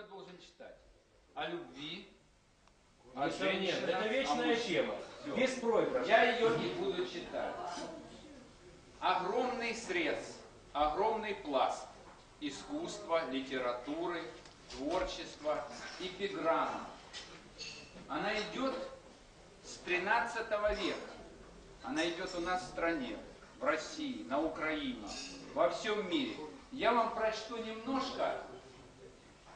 я должен читать? О любви, о женщинах, это вечная тема. Всё. Беспроигрышная. Я ее не буду читать. Огромный срез, огромный пласт искусства, литературы, творчества, эпиграмма. Она идет с 13 века. Она идет у нас в стране, в России, на Украине, во всем мире. Я вам прочту немножко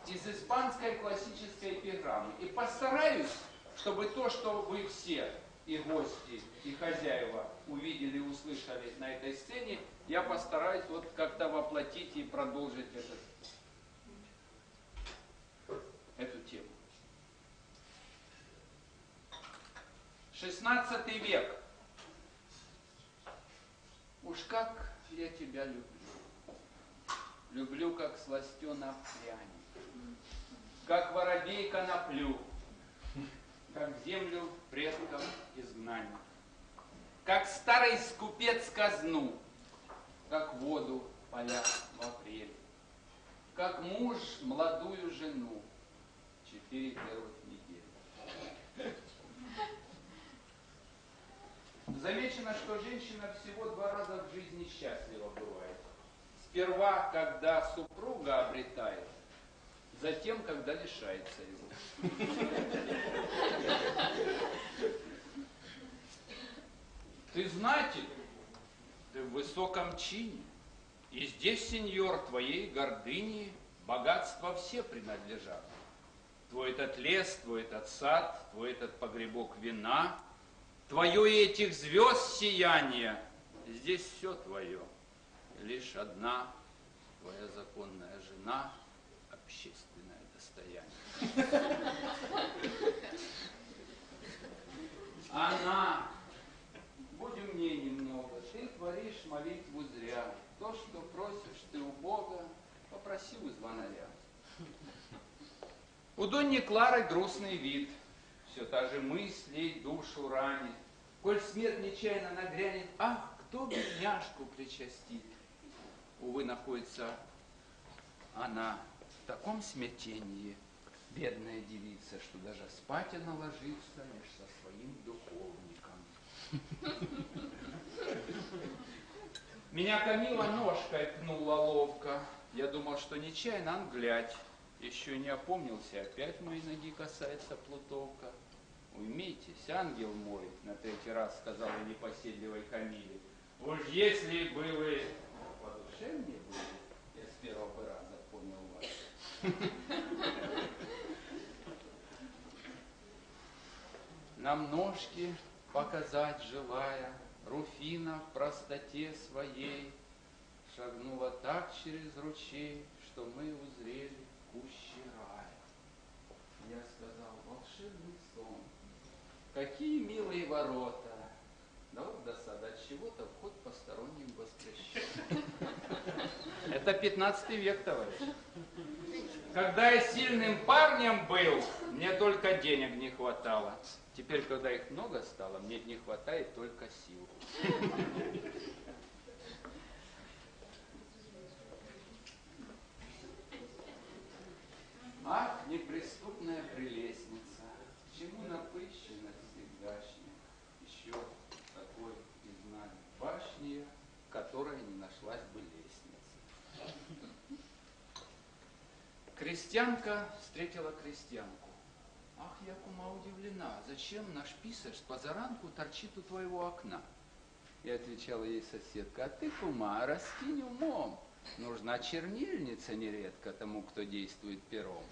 из испанской классической эпиграммы. И постараюсь, чтобы то, что вы все, и гости, и хозяева, увидели и услышали на этой сцене, я постараюсь вот как-то воплотить и продолжить этот, эту тему. 16 век. Уж как я тебя люблю. Люблю, как сластена пряник, как воробей коноплю, как землю предков изгнания, как старый скупец казну, как воду поля в апреле, как муж молодую жену четыре первых недели. Замечено, что женщина всего два раза в жизни счастлива бывает. Сперва, когда супруга обретает, затем, когда лишается его. Ты знатель, ты в высоком чине, и здесь, сеньор, твоей гордыни богатства все принадлежат. Твой этот лес, твой этот сад, твой этот погребок вина, твое и этих звезд сияние, здесь все твое. Лишь одна твоя законная жена, общественное достояние. Она, будь умнее немного, ты творишь молитву зря. То, что просишь ты у Бога, попроси у звонаря. У Донни Клары грустный вид, все та же мысли душу ранит. Коль смерть нечаянно нагрянет, ах, кто бедняжку причастит. Увы, находится она в таком смятении, бедная девица, что даже спать она ложится лишь со своим духовником. Меня Камила ножкой пнула ловко. Я думал, что нечаянно англять. Еще не опомнился, опять моей ноги касается плутовка. Уймитесь, ангел мой, на третий раз сказала непоседливой Камиле. Уж если бы вы по душе мне были, я с первого раза понял вас. Нам ножки показать желая, Руфина в простоте своей Шагнула так через ручей, Что мы узрели кущи рая. Я сказал, волшебный сон, какие милые ворота. Да вот досада, от чего-то вход посторонним воспрещен. Это 15 век, товарищ. Когда я сильным парнем был, мне только денег не хватало. Теперь, когда их много стало, мне не хватает только сил. Ах, неприступная прелестница, чему напыщенность всегдашняя, еще такой из нами башни, которая не нашлась бы лестницы. Крестьянка встретила крестьянку. Ах, я, кума, удивлена, зачем наш писарь с позаранку торчит у твоего окна? И отвечала ей соседка, а ты, кума, раскинь умом. Нужна чернильница нередко тому, кто действует пером.